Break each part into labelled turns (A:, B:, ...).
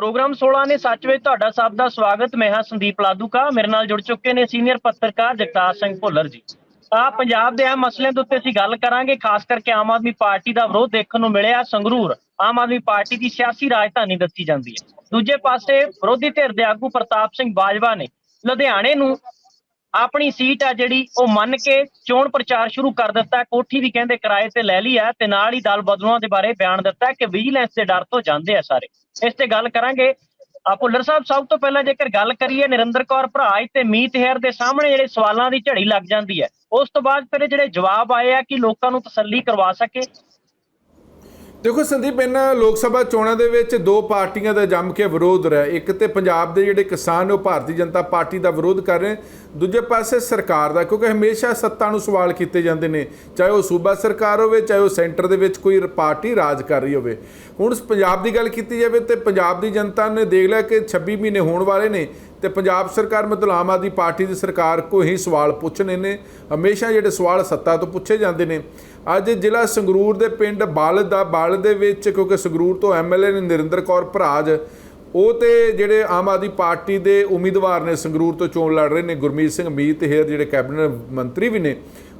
A: Programme 16 ਨੇ ਸੱਚ ਵਿੱਚ ਤੁਹਾਡਾ ਸਭ ਦਾ ਸਵਾਗਤ। ਮੈਂ ਹਾਂ ਸੰਦੀਪ ਲਾਦੂਕਾ। ਮੇਰੇ ਨਾਲ ਜੁੜ ਚੁੱਕੇ ਨੇ ਸੀਨੀਅਰ ਪੱਤਰਕਾਰ ਜਗਤਾਰ ਸਿੰਘ ਭੁੱਲਰ ਜੀ। ਆ ਪੰਜਾਬ ਦੇ ਅਹਿਮ ਮਸਲਿਆਂ ਦੇ ਉੱਤੇ ਅਸੀਂ ਗੱਲ ਕਰਾਂਗੇ। ਖਾਸ ਕਰਕੇ ਆਮ ਆਦਮੀ ਪਾਰਟੀ ਦਾ ਵਿਰੋਧ ਦੇਖਣ ਨੂੰ ਮਿਲਿਆ। ਸੰਗਰੂਰ, ਆਮ ਆਦਮੀ ਪਾਰਟੀ ਦੀ ਸਿਆਸੀ ਰਾਜਧਾਨੀ ਦੱਸੀ ਜਾਂਦੀ ਹੈ। ਦੂਜੇ ਪਾਸੇ ਵਿਰੋਧੀ ਧਿਰ ਦੇ ਆਗੂ ਪ੍ਰਤਾਪ ਸਿੰਘ ਬਾਜਵਾ ਨੇ ਲੁਧਿਆਣੇ ਨੂੰ ਆਪਣੀ ਸੀਟ ਆ ਜਿਹੜੀ, ਉਹ ਮੰਨ ਕੇ ਚੋਣ ਪ੍ਰਚਾਰ ਸ਼ੁਰੂ ਕਰ ਦਿੱਤਾ। ਕੋਠੀ ਵੀ ਕਹਿੰਦੇ ਕਿਰਾਏ ਤੇ ਲੈ ਲਈ ਹੈ ਤੇ ਨਾਲ ਹੀ ਦਲ ਬਦਲੂਆਂ ਦੇ ਬਾਰੇ ਬਿਆਨ ਦਿੱਤਾ ਕਿ ਵਿਜੀਲੈਂਸ ਦੇ ਡਰ ਤੋਂ ਜਾਂਦੇ ਆ ਸਾਰੇ। ਇਸ ਤੇ ਗੱਲ ਕਰਾਂਗੇ। ਆ ਭੁੱਲਰ ਸਾਹਿਬ, ਸਭ ਤੋਂ ਪਹਿਲਾਂ ਜੇਕਰ ਗੱਲ ਕਰੀਏ, ਨਰਿੰਦਰ ਕੌਰ ਭਰਾਜ ਤੇ ਮੀਤ ਹੈਰ ਦੇ ਸਾਹਮਣੇ ਜਿਹੜੇ ਸਵਾਲਾਂ ਦੀ ਝੜੀ ਲੱਗ ਜਾਂਦੀ ਹੈ, ਉਸ ਤੋਂ ਬਾਅਦ ਫਿਰ ਜਿਹੜੇ ਜਵਾਬ ਆਏ ਆ ਕਿ ਲੋਕਾਂ ਨੂੰ ਤਸੱਲੀ ਕਰਵਾ ਸਕੇ
B: ਦੇਖੋ ਸੰਦੀਪ, ਇਹਨਾਂ ਲੋਕ ਸਭਾ ਚੋਣਾਂ ਦੇ ਵਿੱਚ ਦੋ ਪਾਰਟੀਆਂ ਦਾ ਜੰਮ ਕੇ ਵਿਰੋਧ ਰਿਹਾ। ਇੱਕ ਤੇ ਪੰਜਾਬ ਦੇ ਜਿਹੜੇ ਕਿਸਾਨ ਨੇ, ਉਹ ਭਾਰਤੀ ਜਨਤਾ ਪਾਰਟੀ ਦਾ ਵਿਰੋਧ ਕਰ ਰਹੇ ਦੂਜੇ ਪਾਸੇ ਸਰਕਾਰ ਦਾ, ਕਿਉਂਕਿ ਹਮੇਸ਼ਾ ਸੱਤਾ ਨੂੰ ਸਵਾਲ ਕੀਤੇ ਜਾਂਦੇ ਨੇ। ਚਾਹੇ ਉਹ ਸੂਬਾ ਸਰਕਾਰ ਹੋਵੇ, ਚਾਹੇ ਉਹ ਸੈਂਟਰ ਦੇ ਵਿੱਚ ਕੋਈ ਪਾਰਟੀ ਰਾਜ ਕਰ ਰਹੀ ਹੋਵੇ। ਹੁਣ ਪੰਜਾਬ ਦੀ ਗੱਲ ਕੀਤੀ ਜਾਵੇ ਤੇ ਪੰਜਾਬ ਦੀ ਜਨਤਾ ਨੇ ਦੇਖ ਲਿਆ ਕਿ 26 ਮਹੀਨੇ ਹੋਣ ਵਾਲੇ ਨੇ ਤੇ ਪੰਜਾਬ ਸਰਕਾਰ ਮਤਲਬ ਆਮ ਆਦਮੀ ਪਾਰਟੀ ਦੀ ਸਰਕਾਰ ਕੋ ਹੀ ਸਵਾਲ ਪੁੱਛਣੇ ਨੇ। ਹਮੇਸ਼ਾ ਜਿਹੜੇ ਸਵਾਲ ਸੱਤਾ ਤੋਂ ਪੁੱਛੇ ਜਾਂਦੇ ਨੇ। ਅੱਜ ਜ਼ਿਲ੍ਹਾ ਸੰਗਰੂਰ ਦੇ ਪਿੰਡ ਬਾਲਦ ਦਾ ਬਾਲਦ ਦੇ ਵਿੱਚ ਕਿਉਂਕਿ ਸੰਗਰੂਰ ਤੋਂ ਐਮਐਲਏ ਨੇ ਨਰਿੰਦਰ ਕੌਰ ਭਰਾਜ, ਉਹ ਤੇ ਜਿਹੜੇ ਆਮ ਆਦਮੀ ਪਾਰਟੀ ਦੇ ਉਮੀਦਵਾਰ ਨੇ ਸੰਗਰੂਰ ਤੋਂ ਚੋਣ ਲੜ ਰਹੇ ਨੇ, ਗੁਰਮੀਤ ਸਿੰਘ ਮੀਤ ਹੇਰ ਜਿਹੜੇ ਕੈਬਨਿਟ ਮੰਤਰੀ ਵੀ ਨੇ,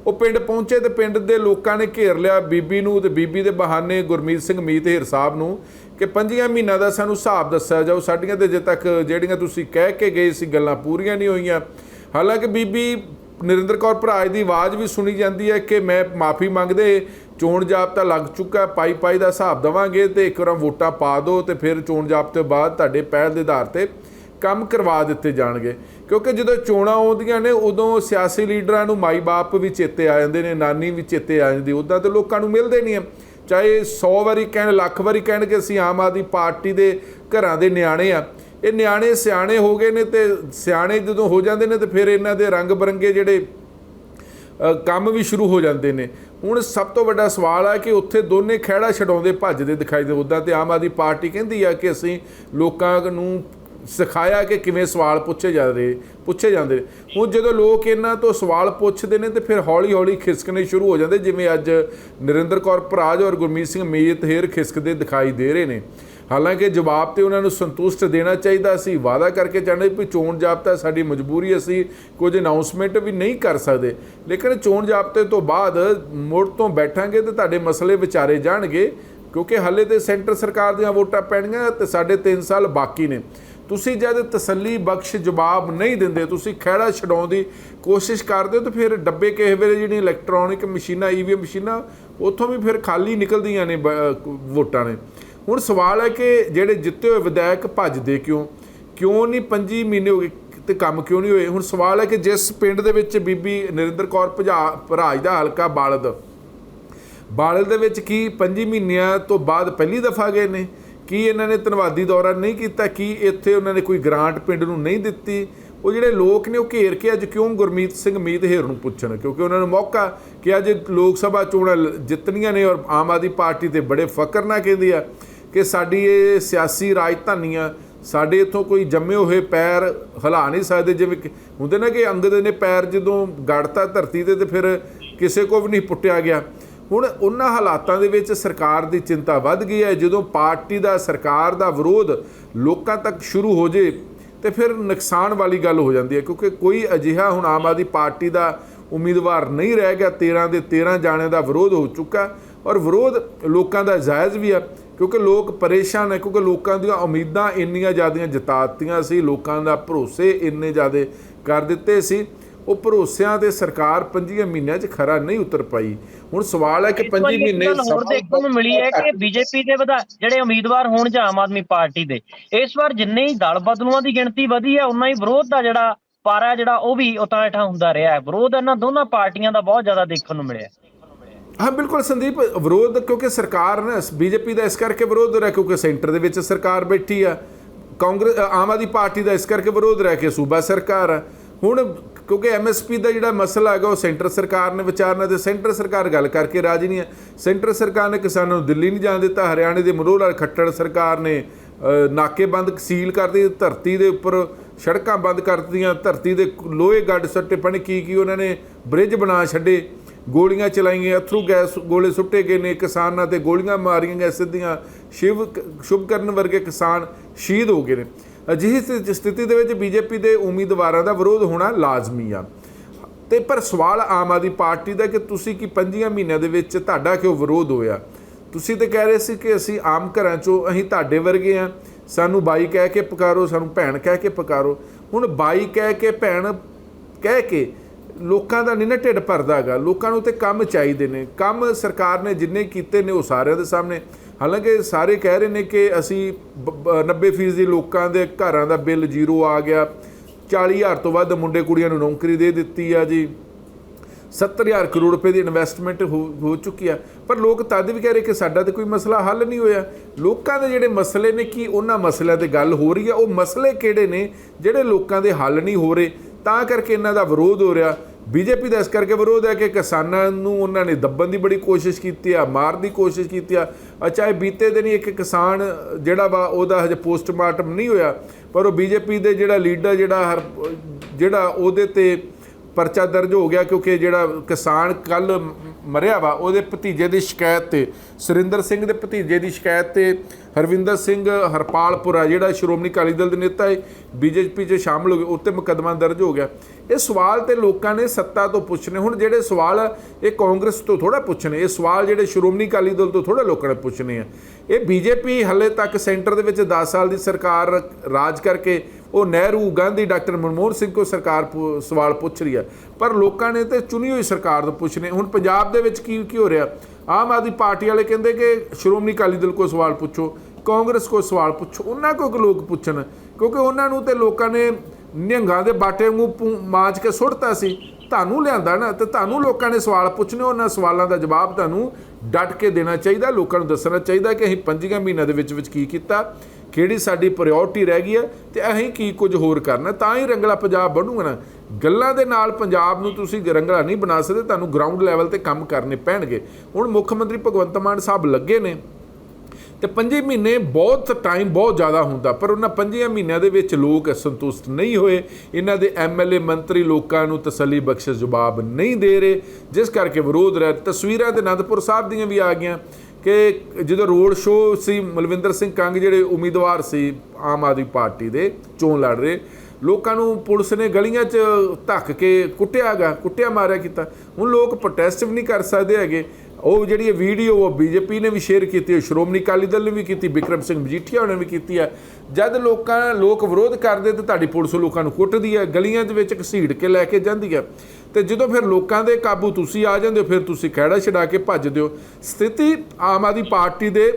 B: ਉਹ ਪਿੰਡ ਪਹੁੰਚੇ ਤੇ ਪਿੰਡ ਦੇ ਲੋਕਾਂ ਨੇ ਘੇਰ ਲਿਆ ਬੀਬੀ ਨੂੰ ਤੇ ਬੀਬੀ ਦੇ ਬਹਾਨੇ ਗੁਰਮੀਤ ਸਿੰਘ ਮੀਤ ਹੇਰ ਸਾਹਿਬ ਨੂੰ ਕਿ ਪੰਜੀਆਂ ਮਹੀਨਾ ਦਾ ਸਾਨੂੰ ਹਿਸਾਬ ਦੱਸਿਆ ਜਾਓ ਸਾਡੀਆਂ ਤੇ ਜੇ ਤੱਕ ਜਿਹੜੀਆਂ ਤੁਸੀਂ ਕਹਿ ਕੇ ਗਏ ਸੀ, ਗੱਲਾਂ ਪੂਰੀਆਂ ਨਹੀਂ ਹੋਈਆਂ। ਹਾਲਾਂਕਿ ਬੀਬੀ ਨਰਿੰਦਰ ਕੌਰ ਭਰਾਜ ਦੀ ਆਵਾਜ਼ ਵੀ ਸੁਣੀ ਜਾਂਦੀ ਹੈ ਕਿ ਮੈਂ ਮਾਫੀ ਮੰਗਦੇ, ਚੋਣ ਜਾਬਤਾ ਲੱਗ ਚੁੱਕਾ ਪਾਈ ਪਾਈ ਦਾ ਹਿਸਾਬ ਦਵਾਂਗੇ ਤੇ ਇੱਕ ਵਾਰ ਵੋਟਾਂ ਪਾ ਦਿਓ ਤੇ ਫਿਰ ਚੋਣ ਜਾਬਤੇ ਤੋਂ ਬਾਅਦ ਤੁਹਾਡੇ ਪਹਿਲ ਦੇ ਆਧਾਰ ਤੇ ਕੰਮ ਕਰਵਾ ਦਿੱਤੇ ਜਾਣਗੇ। ਕਿਉਂਕਿ ਜਦੋਂ ਚੋਣਾਂ ਆਉਂਦੀਆਂ ਨੇ, ਉਦੋਂ ਸਿਆਸੀ ਲੀਡਰਾਂ ਨੂੰ ਮਾਈ ਬਾਪ ਵੀ ਚੇਤੇ ਆ ਜਾਂਦੇ ਨੇ, ਨਾਨੀ ਵੀ ਚੇਤੇ ਆ ਜਾਂਦੀ ਉਦਾਂ ਤੇ ਲੋਕਾਂ ਨੂੰ ਮਿਲਦੇ ਨਹੀਂ ਆ ਚਾਹੇ 100 ਵਾਰੀ ਕਹਿਣ, ਲੱਖ ਵਾਰੀ ਕਹਿਣ ਕਿ ਅਸੀਂ ਆਮ ਆਦਮੀ ਪਾਰਟੀ ਦੇ ਘਰਾਂ ਦੇ ਨਿਆਣੇ ਆ ਇਹ ਨਿਆਣੇ ਸਿਆਣੇ ਹੋ ਗਏ ਨੇ ਤੇ ਸਿਆਣੇ ਜਦੋਂ ਹੋ ਜਾਂਦੇ ਨੇ ਤੇ ਫਿਰ ਇਹਨਾਂ ਦੇ ਰੰਗ ਬਰੰਗੇ ਜਿਹੜੇ ਕੰਮ ਵੀ ਸ਼ੁਰੂ ਹੋ ਜਾਂਦੇ ਨੇ। ਹੁਣ ਸਭ ਤੋਂ ਵੱਡਾ ਸਵਾਲ ਆ ਕਿ ਉੱਥੇ ਦੋਨੇ ਖਹਿੜਾ ਛਡਾਉਂਦੇ, ਭੱਜਦੇ ਦਿਖਾਈ ਦੇ ਉਦਾਂ ਤੇ ਆਮ ਆਦਮੀ ਪਾਰਟੀ ਕਹਿੰਦੀ ਆ ਕਿ ਅਸੀਂ ਲੋਕਾਂ ਨੂੰ ਸਿਖਾਇਆ ਕਿ ਕਿਵੇਂ ਸਵਾਲ ਪੁੱਛੇ ਜਾਂਦੇ ਪੁੱਛੇ ਜਾਂਦੇ। ਹੁਣ ਜਦੋਂ ਲੋਕ ਇਹਨਾਂ ਤੋਂ ਸਵਾਲ ਪੁੱਛਦੇ ਨੇ ਤੇ ਫਿਰ ਹੌਲੀ ਹੌਲੀ ਖਿਸਕਣੇ ਸ਼ੁਰੂ ਹੋ ਜਾਂਦੇ, ਜਿਵੇਂ ਅੱਜ ਨਰਿੰਦਰ ਕੌਰ ਭਰਾਜ ਔਰ ਗੁਰਮੀਤ ਸਿੰਘ ਮੀਤ ਹੇਰ ਖਿਸਕਦੇ ਦਿਖਾਈ ਦੇ ਰਹੇ ਨੇ। ਹਾਲਾਂਕਿ ਜਵਾਬ ਤੇ ਉਹਨਾਂ ਨੂੰ ਸੰਤੁਸ਼ਟ ਦੇਣਾ ਚਾਹੀਦਾ ਸੀ, ਵਾਅਦਾ ਕਰਕੇ ਚਾਹੁੰਦੇ ਵੀ ਚੋਣ ਜਾਬਤਾ ਸਾਡੀ ਮਜਬੂਰੀ ਅਸੀਂ ਕੁਝ ਅਨਾਉਂਸਮੈਂਟ ਵੀ ਨਹੀਂ ਕਰ ਸਕਦੇ। ਲੇਕਿਨ ਚੋਣ ਜਾਬਤੇ ਤੋਂ ਬਾਅਦ ਮੁੜ ਤੋਂ ਬੈਠਾਂਗੇ ਤੇ ਤੁਹਾਡੇ ਮਸਲੇ ਵਿਚਾਰੇ ਜਾਣਗੇ, ਕਿਉਂਕਿ ਹਾਲੇ ਤੇ ਸੈਂਟਰ ਸਰਕਾਰ ਦੀਆਂ ਵੋਟਾਂ ਪੈਣੀਆਂ ਤੇ ਸਾਡੇ 3 ਸਾਲ ਬਾਕੀ ਨੇ। ਤੁਸੀਂ ਜਦ ਤਸੱਲੀ ਬਖਸ਼ ਜਵਾਬ ਨਹੀਂ ਦਿੰਦੇ, ਤੁਸੀਂ ਖਹਿੜਾ ਛਡਾਉਣ ਦੀ ਕੋਸ਼ਿਸ਼ ਕਰਦੇ ਹੋ, ਤਾਂ ਫਿਰ ਡੱਬੇ ਕਿਸੇ ਵੇਲੇ ਜਿਹੜੀਆਂ ਇਲੈਕਟ੍ਰੋਨਿਕ ਮਸ਼ੀਨਾਂ ਈਵੀਐਮ ਮਸ਼ੀਨਾਂ, ਉੱਥੋਂ ਵੀ ਫਿਰ ਖਾਲੀ ਨਿਕਲਦੀਆਂ ਨੇ ਵੋਟਾਂ ਨੇ। ਹੁਣ ਸਵਾਲ ਹੈ ਕਿ ਜਿਹੜੇ ਜਿੱਤੇ ਹੋਏ ਵਿਧਾਇਕ ਭੱਜਦੇ ਕਿਉਂ? ਕਿਉਂ ਨਹੀਂ 25 ਮਹੀਨੇ ਹੋ ਗਏ ਤੇ ਕੰਮ ਕਿਉਂ ਨਹੀਂ ਹੋਏ? ਹੁਣ ਸਵਾਲ ਹੈ ਕਿ ਜਿਸ ਪਿੰਡ ਦੇ ਵਿੱਚ ਬੀਬੀ ਨਰਿੰਦਰ ਕੌਰ ਭਜਾ, ਭਰਾਜ ਦਾ ਹਲਕਾ ਬਾਲਦ ਬਾਲਦ ਦੇ ਵਿੱਚ ਕੀ 5 ਮਹੀਨਿਆਂ ਤੋਂ ਬਾਅਦ ਪਹਿਲੀ ਦਫਾ ਗਏ ਨੇ? ਕੀ ਇਹਨਾਂ ਨੇ ਧੰਨਵਾਦੀ ਦੌਰਾ ਨਹੀਂ ਕੀਤਾ? ਕੀ ਇੱਥੇ ਉਹਨਾਂ ਨੇ ਕੋਈ ਗ੍ਰਾਂਟ ਪਿੰਡ ਨੂੰ ਨਹੀਂ ਦਿੱਤੀ? ਉਹ ਜਿਹੜੇ ਲੋਕ ਨੇ ਉਹ ਘੇਰ ਕੇ ਅੱਜ ਕਿਉਂ ਗੁਰਮੀਤ ਸਿੰਘ ਮੀਤ ਹੇਰ ਨੂੰ ਪੁੱਛਣ? ਕਿਉਂਕਿ ਉਹਨਾਂ ਨੂੰ ਮੌਕਾ ਕਿ ਅੱਜ ਲੋਕ ਸਭਾ ਚੋਣਾਂ ਲ- ਜਿੱਤਣੀਆਂ ਨੇ ਔਰ ਆਮ ਆਦਮੀ ਪਾਰਟੀ ਤੇ ਬੜੇ ਫਕਰ ਨਾਲ ਕਹਿੰਦੀ ਆ ਕਿ ਸਾਡੀ ਇਹ ਸਿਆਸੀ ਰਾਜਧਾਨੀਆਂ ਸਾਡੇ ਇੱਥੋਂ ਕੋਈ ਜੰਮੇ ਹੋਏ ਪੈਰ ਹਿਲਾ ਨਹੀਂ ਸਕਦੇ। ਜਿਵੇਂ ਹੁੰਦੇ ਨਾ ਕਿ ਅੰਗਦ ਨੇ ਪੈਰ ਜਦੋਂ ਗੜਤਾ ਧਰਤੀ ਤੇ ਤੇ ਫਿਰ ਕਿਸੇ ਕੋ ਵੀ ਨਹੀਂ ਪੁੱਟਿਆ ਗਿਆ। ਹੁਣ ਉਹਨਾਂ ਹਾਲਾਤਾਂ ਦੇ ਵਿੱਚ ਸਰਕਾਰ ਦੀ ਚਿੰਤਾ ਵੱਧ ਗਈ ਹੈ। ਜਦੋਂ ਪਾਰਟੀ ਦਾ ਸਰਕਾਰ ਦਾ ਵਿਰੋਧ ਲੋਕਾਂ ਤੱਕ ਸ਼ੁਰੂ ਹੋ ਜੇ ਤੇ ਫਿਰ ਨੁਕਸਾਨ ਵਾਲੀ ਗੱਲ ਹੋ ਜਾਂਦੀ ਹੈ, ਕਿਉਂਕਿ ਕੋਈ ਅਜਿਹਾ ਹੁਣ ਆਮ ਆਦਮੀ ਪਾਰਟੀ ਦਾ ਉਮੀਦਵਾਰ ਨਹੀਂ ਰਹਿ ਗਿਆ। 13 ਦੇ 13 ਜਾਣਿਆਂ ਦਾ ਵਿਰੋਧ ਹੋ ਚੁੱਕਾ ਔਰ ਵਿਰੋਧ ਲੋਕਾਂ ਦਾ ਜਾਇਜ਼ ਵੀ ਆ, ਕਿਉਂਕਿ ਲੋਕ ਪਰੇਸ਼ਾਨ ਹੈ ਕਿਉਂਕਿ ਲੋਕਾਂ ਦੀਆਂ ਉਮੀਦਾਂ ਇੰਨੀਆਂ ਜ਼ਿਆਦੀਆਂ ਜਤਾਤੀਆਂ ਸੀ, ਲੋਕਾਂ ਦਾ ਭਰੋਸੇ ਇੰਨੇ ਜ਼ਿਆਦੇ ਕਰ ਦਿੱਤੇ ਸੀ। ਉਹ ਭਰੋਸਿਆਂ ਤੇ ਸਰਕਾਰ 5 ਮਹੀਨਿਆਂ 'ਚ ਖਰਾ ਨਹੀਂ ਉਤਰ ਪਾਈ। ਹੁਣ ਸਵਾਲ ਹੈ ਕਿ
A: ਇਸ
B: 5
A: ਵਾਰੀ ਇੱਕ
B: ਮਹੀਨੇ
A: ਹੋਰ ਦੇਖਣ ਨੂੰ ਮਿਲੀ ਹੈ ਕਿ ਬੀਜੇਪੀ ਦੇ ਵਧਾ ਜਿਹੜੇ ਉਮੀਦਵਾਰ ਹੋਣ ਜਾਂ ਆਮ ਆਦਮੀ ਪਾਰਟੀ ਦੇ ਇਸ ਵਾਰ ਜਿੰਨੇ ਹੀ ਦਲ ਬਦਲੂਆਂ ਦੀ ਗਿਣਤੀ ਵਧੀ ਹੈ ਉਨਾ ਹੀ ਵਿਰੋਧ ਦਾ ਜਿਹੜਾ ਪਾਰਾ ਜਿਹੜਾ ਉਹ ਵੀ ਉਤਾਂ ਹੇਠਾਂ ਹੁੰਦਾ ਰਿਹਾ ਹੈ। ਵਿਰੋਧ ਇਹਨਾਂ ਦੋਨਾਂ ਪਾਰਟੀਆਂ ਦਾ ਬਹੁਤ ਜ਼ਿਆਦਾ ਦੇਖਣ ਨੂੰ ਮਿਲਿਆ।
B: ਹਾਂ ਬਿਲਕੁਲ ਸੰਦੀਪ ਵਿਰੋਧ ਕਿਉਂਕਿ ਸਰਕਾਰ ਨਾ ਬੀਜੇਪੀ ਦਾ ਇਸ ਕਰਕੇ ਵਿਰੋਧ ਰਿਹਾ ਕਿਉਂਕਿ ਸੈਂਟਰ ਦੇ ਵਿੱਚ ਸਰਕਾਰ ਬੈਠੀ ਆ। ਕਾਂਗਰਸ ਆਮ ਆਦਮੀ ਪਾਰਟੀ ਦਾ ਇਸ ਕਰਕੇ ਵਿਰੋਧ ਰਿਹਾ ਕਿ ਸੂਬਾ ਸਰਕਾਰ ਆ। ਹੁਣ ਕਿਉਂਕਿ ਐਮਐਸਪੀ ਦਾ ਜਿਹੜਾ ਮਸਲਾ ਹੈਗਾ ਉਹ ਸੈਂਟਰ ਸਰਕਾਰ ਨੇ ਵਿਚਾਰਨਾ ਤੇ ਸੈਂਟਰ ਸਰਕਾਰ ਗੱਲ ਕਰਕੇ ਰਾਜੀ ਨਹੀਂ ਹੈ। ਸੈਂਟਰ ਸਰਕਾਰ ਨੇ ਕਿਸਾਨਾਂ ਨੂੰ ਦਿੱਲੀ ਨਹੀਂ ਜਾਣ ਦਿੱਤਾ ਹਰਿਆਣੇ ਦੇ ਮਰੋੜ ਵਾਲ ਖੱਟੜ ਸਰਕਾਰ ਨੇ ਅ, ਨਾਕੇਬੰਦ ਸੀਲ ਕਰ ਦਿੱਤੀ ਧਰਤੀ ਦੇ ਉੱਪਰ ਸੜਕਾਂ ਬੰਦ ਕਰ ਦਿੱਤੀਆਂ ਧਰਤੀ ਦੇ ਲੋਹੇ ਗੱਡ ਸੱਟੇ ਪਣ ਕੀ ਕੀ ਉਹਨਾਂ ਨੇ ਬ੍ਰਿਜ ਬਣਾ ਛੱਡੇ ਗੋਲੀਆਂ ਚਲਾਈਆਂ ਅਥਰੂ ਗੈਸ ਗੋਲੇ ਸੁੱਟੇ ਗਏ ਨੇ ਕਿਸਾਨਾਂ ਤੇ ਗੋਲੀਆਂ ਮਾਰੀਆਂ ਗਏ ਸਿੱਧੀਆਂ ਸ਼ਿਵ ਸ਼ੁਭਕਰਨ ਵਰਗੇ ਕਿਸਾਨ ਸ਼ਹੀਦ ਹੋ ਗਏ ਨੇ। ਅਜਿਹੀ ਸਥਿ- ਸਥਿਤੀ ਦੇ ਵਿੱਚ ਬੀਜੇਪੀ ਦੇ ਉਮੀਦਵਾਰਾਂ ਦਾ ਵਿਰੋਧ ਹੋਣਾ ਲਾਜ਼ਮੀ ਆ। ਤੇ ਪਰ ਸਵਾਲ ਆਮ ਆਦਮੀ ਪਾਰਟੀ ਦਾ ਕਿ ਤੁਸੀਂ ਕੀ 5 ਮਹੀਨਿਆਂ ਦੇ ਵਿੱਚ ਤੁਹਾਡਾ ਕਿਉਂ ਵਿਰੋਧ ਹੋਇਆ? ਤੁਸੀਂ ਤੇ ਕਹਿ ਰਹੇ ਸੀ ਕਿ ਅਸੀਂ ਆਮ ਘਰਾਂ ਚੋਂ ਅਸੀਂ ਤੁਹਾਡੇ ਵਰਗੇ ਆ। ਸਾਨੂੰ ਬਾਈ ਕਹਿ ਕੇ ਪੁਕਾਰੋ, ਸਾਨੂੰ ਭੈਣ ਕਹਿ ਕੇ ਪੁਕਾਰੋ। ਹੁਣ ਬਾਈ ਕਹਿ ਕੇ, ਭੈਣ ਕਹਿ ਕੇ ਲੋਕਾਂ ਦਾ ਨਹੀਂ ਨਾ ਢਿੱਡ ਭਰਦਾ ਹੈਗਾ। ਲੋਕਾਂ ਨੂੰ ਤੇ ਕੰਮ ਚਾਹੀਦੇ ਨੇ। ਕੰਮ ਸਰਕਾਰ ਨੇ ਜਿੰਨੇ ਕੀਤੇ ਨੇ ਉਹ ਸਾਰਿਆਂ ਦੇ ਸਾਹਮਣੇ। ਹਾਲਾਂਕਿ ਸਾਰੇ ਕਹਿ ਰਹੇ ਨੇ ਕਿ ਅਸੀਂ ਬ- ਬ- 90% ਦੀ ਲੋਕਾਂ ਦੇ ਘਰਾਂ ਦਾ ਬਿੱਲ ਜ਼ੀਰੋ ਆ ਗਿਆ। 40000 ਤੋਂ ਵੱਧ ਮੁੰਡੇ ਕੁੜੀਆਂ ਨੂੰ ਨੌਕਰੀ ਦੇ ਦਿੱਤੀ ਆ ਜੀ। 70000 ਕਰੋੜ ਰੁਪਏ ਦੀ ਇਨਵੈਸਟਮੈਂਟ ਹੋ ਹੋ ਚੁੱਕੀ ਆ। ਪਰ ਲੋਕ ਤਦ ਵੀ ਕਹਿ ਰਹੇ ਕਿ ਸਾਡਾ ਤੇ ਕੋਈ ਮਸਲਾ ਹੱਲ ਨਹੀਂ ਹੋਇਆ। ਲੋਕਾਂ ਦੇ ਜਿਹੜੇ ਮਸਲੇ ਨੇ ਕੀ ਉਹਨਾਂ ਮਸਲਿਆਂ ਤੇ ਗੱਲ ਹੋ ਰਹੀ ਆ? ਉਹ ਮਸਲੇ ਕਿਹੜੇ ਨੇ? ਜਿਹੜੇ ਲੋਕਾਂ ਦੇ ਹੱਲ ਨਹੀਂ ਹੋ ਰਹੇ? ਤਾਂ ਕਰਕੇ ਇਹਨਾਂ ਦਾ ਵਿਰੋਧ ਹੋ ਰਿਹਾ। ਬੀਜੇਪੀ ਦਾ ਇਸ ਕਰਕੇ ਵਿਰੋਧ ਹੈ ਕਿ ਕਿਸਾਨਾਂ ਨੂੰ ਉਹਨਾਂ ਨੇ ਦੱਬਣ ਦੀ ਬੜੀ ਕੋਸ਼ਿਸ਼ ਕੀਤੀ ਆ ਮਾਰਨ ਦੀ ਕੋਸ਼ਿਸ਼ ਕੀਤੀ ਆ। ਅੱਛਾ ਬੀਤੇ ਦਿਨ ਹੀ ਇੱਕ ਕਿਸਾਨ ਜਿਹੜਾ ਵਾ, ਉਹਦਾ ਹਜੇ ਪੋਸਟਮਾਰਟਮ ਨਹੀਂ ਹੋਇਆ, ਪਰ ਉਹ ਬੀਜੇਪੀ ਦੇ ਜਿਹੜਾ ਲੀਡਰ ਜਿਹੜਾ ਹਰ, ਜਿਹੜਾ ਉਹਦੇ ਤੇ ਪਰਚਾ ਦਰਜ ਹੋ ਗਿਆ, ਕਿਉਂਕਿ ਜਿਹੜਾ ਕਿਸਾਨ ਕੱਲ ਮਰਿਆ ਵਾ, ਉਹਦੇ ਭਤੀਜੇ ਦੀ ਸ਼ਿਕਾਇਤ ਤੇ, ਸੁਰਿੰਦਰ ਸਿੰਘ ਦੇ ਭਤੀਜੇ ਦੀ ਸ਼ਿਕਾਇਤ ਤੇ ਹਰਵਿੰਦਰ ਸਿੰਘ ਹਰਪਾਲਪੁਰਾ, ਜਿਹੜਾ ਸ਼੍ਰੋਮਣੀ ਅਕਾਲੀ ਦਲ ਦੇ ਨੇਤਾ ਹੈ, ਬੀਜੇਪੀ 'ਚ ਸ਼ਾਮਲ ਹੋ ਗਏ, ਉੱਤੇ ਮੁਕੱਦਮਾ ਦਰਜ ਹੋ ਗਿਆ। ਇਹ ਸਵਾਲ ਤੇ ਲੋਕਾਂ ਨੇ ਸੱਤਾ ਤੋਂ ਪੁੱਛਣੇ, ਹੁਣ ਜਿਹੜੇ ਸਵਾਲ ਇਹ ਕਾਂਗਰਸ ਤੋਂ ਥੋੜਾ ਪੁੱਛਣੇ, ਇਹ ਸਵਾਲ ਜਿਹੜੇ ਸ਼੍ਰੋਮਣੀ ਅਕਾਲੀ ਦਲ ਤੋਂ ਥੋੜਾ ਲੋਕਾਂ ਨੇ ਪੁੱਛਣੇ ਆ। ਇਹ ਬੀਜੇਪੀ ਹਲੇ ਤੱਕ ਸੈਂਟਰ ਦੇ ਵਿੱਚ 10 ਸਾਲ ਦੀ ਸਰਕਾਰ ਰਾਜ ਕਰਕੇ ਉਹ ਨਹਿਰੂ, ਗਾਂਧੀ, ਡਾਕਟਰ ਮਨਮੋਹਨ ਸਿੰਘ ਕੋ ਸਰਕਾਰ ਪੁ- ਸਵਾਲ ਪੁੱਛ ਰਹੀ ਹੈ। ਪਰ ਲੋਕਾਂ ਨੇ ਤੇ ਚੁਣੀ ਹੋਈ ਸਰਕਾਰ ਤੋਂ ਪੁੱਛਣੇ ਹੁਣ ਪੰਜਾਬ ਦੇ ਵਿੱਚ ਕੀ ਕੀ ਹੋ ਰਿਹਾ? ਆਮ ਆਦਮੀ ਪਾਰਟੀ ਵਾਲੇ ਕਹਿੰਦੇ ਕਿ ਸ਼੍ਰੋਮਣੀ ਅਕਾਲੀ ਦਲ ਕੋ ਸਵਾਲ ਪੁੱਛੋ, ਕਾਂਗਰਸ ਕੋ ਸਵਾਲ ਪੁੱਛੋ, ਉਹਨਾਂ ਕੋ ਲੋਕ ਪੁੱਛਣ। ਕਿਉਂਕਿ ਉਹਨਾਂ ਨੂੰ ਤੇ ਲੋਕਾਂ ਨੇ ਨਿਹੰਗਾਂ ਦੇ ਬਾਟੇ ਵਾਂਗੂ ਪੂੰ- ਮਾਂਜ ਕੇ ਸੁੱਟਤਾ ਸੀ। ਤੁਹਾਨੂੰ ਲਿਆਂਦਾ ਨਾ, ਤੇ ਤੁਹਾਨੂੰ ਲੋਕਾਂ ਨੇ ਸਵਾਲ ਪੁੱਛਣੇ, ਉਹਨਾਂ ਸਵਾਲਾਂ ਦਾ ਜਵਾਬ ਤੁਹਾਨੂੰ ਡਟ ਕੇ ਦੇਣਾ ਚਾਹੀਦਾ, ਲੋਕਾਂ ਨੂੰ ਦੱਸਣਾ ਚਾਹੀਦਾ ਕਿ ਅਸੀਂ ਪੰਜੀਆਂ ਮਹੀਨਿਆਂ ਦੇ ਵਿੱਚ ਵਿੱਚ ਕੀ ਕੀਤਾ। ਕਿਹੜੀ ਸਾਡੀ ਪ੍ਰਾਇੋਰਟੀ ਰਹਿ ਗਈ ਹੈ ਤੇ ਅਸੀਂ ਕੀ ਕੁਝ ਹੋਰ ਕਰਨਾ ਤਾਂ ਹੀ ਰੰਗਲਾ ਪੰਜਾਬ ਬਣੂਗਾ ਨਾ। ਗੱਲਾਂ ਦੇ ਨਾਲ ਪੰਜਾਬ ਨੂੰ ਤੁਸੀਂ ਰੰਗਲਾ ਨਹੀਂ ਬਣਾ ਸਕਦੇ, ਤੁਹਾਨੂੰ ਗਰਾਊਂਡ ਲੈਵਲ ਤੇ ਕੰਮ ਕਰਨੇ ਪੈਣਗੇ। ਹੁਣ ਮੁੱਖ ਮੰਤਰੀ ਭਗਵੰਤ ਮਾਨ ਸਾਹਿਬ ਲੱਗੇ ਨੇ ਤੇ ਪੰਜੇ ਮਹੀਨੇ ਬਹੁਤ ਟਾਈਮ ਬਹੁਤ ਜ਼ਿਆਦਾ ਹੁੰਦਾ, ਪਰ ਉਹਨਾਂ ਪੰਜੇ ਮਹੀਨਿਆਂ ਦੇ ਵਿੱਚ ਲੋਕ ਸੰਤੁਸ਼ਟ ਨਹੀਂ ਹੋਏ। ਇਹਨਾਂ ਦੇ ਐਮਐਲਏ ਮੰਤਰੀ ਲੋਕਾਂ ਨੂੰ ਤਸੱਲੀ ਬਖਸ਼ ਜਵਾਬ ਨਹੀਂ ਦੇ ਰਹੇ, ਜਿਸ ਕਰਕੇ ਵਿਰੋਧ ਰਹਿ ਤਸਵੀਰਾਂ ਤੇ ਅਨੰਦਪੁਰ ਸਾਹਿਬ ਦੀਆਂ ਵੀ ਆ ਗਈਆਂ। ਕਿ ਜਦੋਂ ਰੋਡ ਸ਼ੋਅ ਸੀ, ਮਲਵਿੰਦਰ ਸਿੰਘ ਕੰਗ ਜਿਹੜੇ ਉਮੀਦਵਾਰ ਸੀ ਆਮ ਆਦਮੀ ਪਾਰਟੀ ਦੇ, ਚੋਣ ਲੜ ਰਹੇ, ਲੋਕਾਂ ਨੂੰ ਪੁਲਿਸ ਨੇ ਗਲੀਆਂ 'ਚ ਧੱਕ ਕੇ ਕੁੱਟਿਆਗਾ ਕੁੱਟਿਆ ਮਾਰਿਆ ਕੀਤਾ। ਹੁਣ ਲੋਕ ਪ੍ਰੋਟੈਸਟ ਵੀ ਨਹੀਂ ਕਰ ਸਕਦੇ ਹੈਗੇ। ਉਹ ਜਿਹੜੀ ਇਹ ਵੀਡੀਓ ਉਹ ਬੀਜੇਪੀ ਨੇ ਵੀ ਸ਼ੇਅਰ ਕੀਤੀ ਹੈ, ਸ਼੍ਰੋਮਣੀ ਅਕਾਲੀ ਦਲ ਨੇ ਵੀ ਕੀਤੀ, ਬਿਕਰਮ ਸਿੰਘ ਮਜੀਠੀਆ ਨੇ ਵੀ ਕੀਤੀ ਹੈ। ਜਦ ਲੋਕਾਂ, ਲੋਕ ਵਿਰੋਧ ਕਰਦੇ ਤੇ ਤੁਹਾਡੀ ਪੁਲਿਸ ਲੋਕਾਂ ਨੂੰ ਕੁੱਟਦੀ ਹੈ, ਗਲੀਆਂ ਦੇ ਵਿੱਚ ਘਸੀੜ ਕੇ ਲੈ ਕੇ ਜਾਂਦੀ ਹੈ। ਤੇ ਜਦੋਂ ਫਿਰ ਲੋਕਾਂ ਦੇ ਕਾਬੂ ਤੁਸੀਂ ਆ ਜਾਂਦੇ ਹੋ, ਫਿਰ ਤੁਸੀਂ ਖਹਿੜਾ ਛਡਾ ਕੇ ਭੱਜਦੇ ਹੋ। ਸਥਿਤੀ ਆਮ ਆਦਮੀ ਪਾਰਟੀ ਦੇ